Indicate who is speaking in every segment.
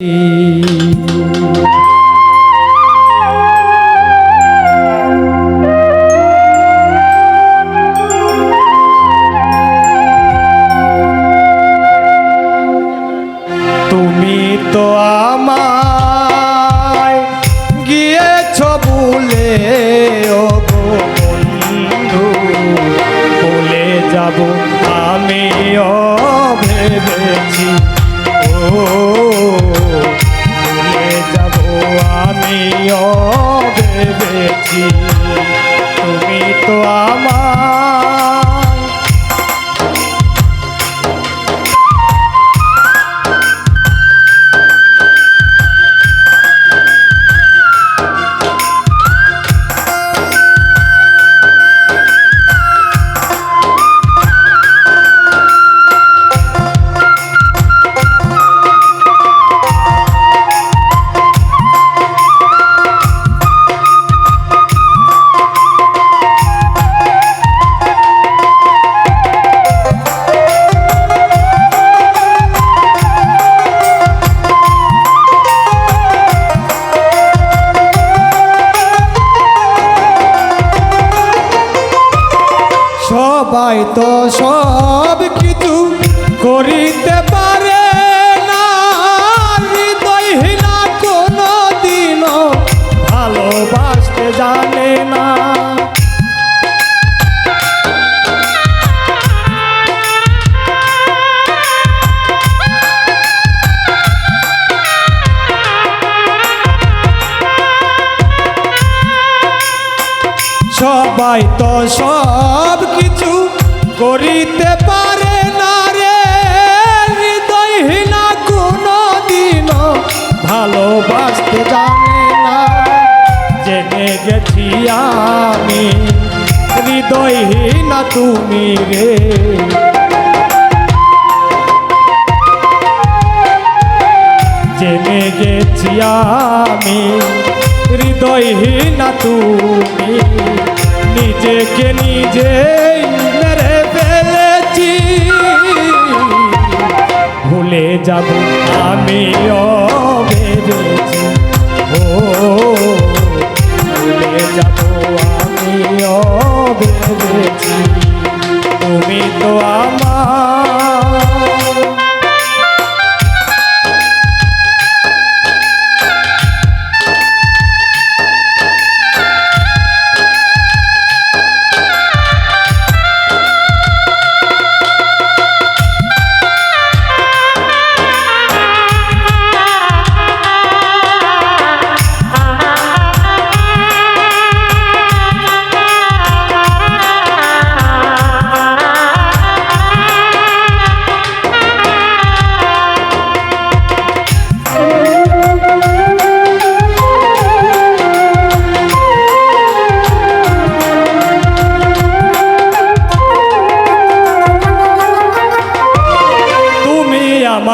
Speaker 1: তুমি তো আমায় গিয়েছ ভুলে ও বন্ধু বলে যাব আমিও ভেবেছি। ভুলে যাব আমিও ভেবেছি। তুমি তো আমায় সবাই তো সব কিছু করিতে পারে না। দিনও জানে না। সবাই তো সব কিছু করিতে পারে না রে। হৃদয়হীনা কোনো দিনও ভালোবাসতে জানে না। জেনে গেছি আমি, হৃদয়হীনা তুমি রে। জেনে গেছি আমি হৃদয়হীনা তুমি, নিজেকে নিজে মেরে ফেলেছি। ভুলে যাব আমিও ও, ভুলে যাব আমিও তুমি তো আমার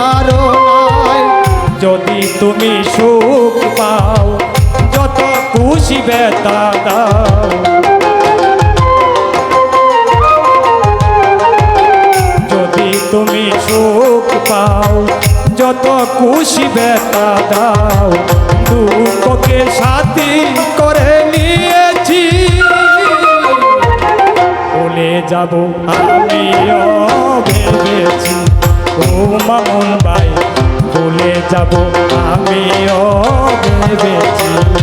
Speaker 1: পারো যদি তুমি সুখ পাও, যত খুশি বেতা দাও। যদি তুমি সুখ পাও, যত খুশি বেতা দাও। দুঃখকে সাথী করে নিয়েছি। বলে যাব আমিও। মামুন ভাই ভুলে যাব আমিও ভেবেছি।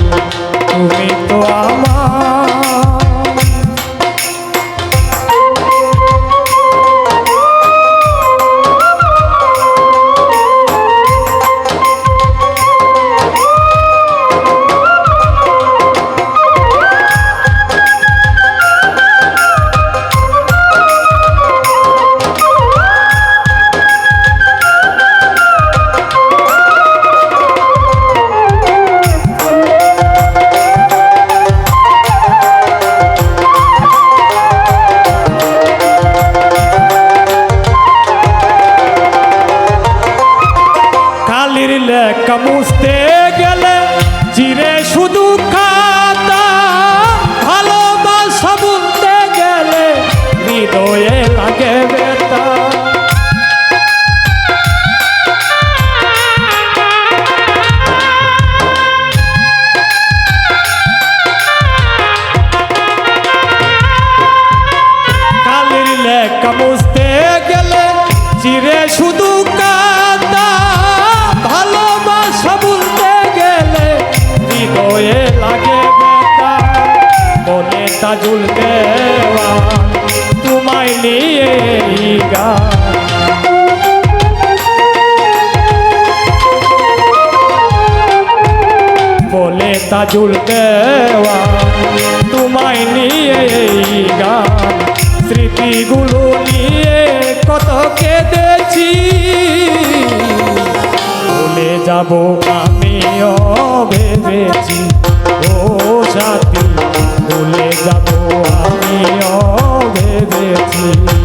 Speaker 1: সাজুল দেওয়া তোমায় নিয়ে গা বলে তাজুল দেওয়া তোমায় নিয়ে গা স্মৃতিগুলো নিয়ে কত কেঁদেছি। যাব আমিও ভেবেছি you.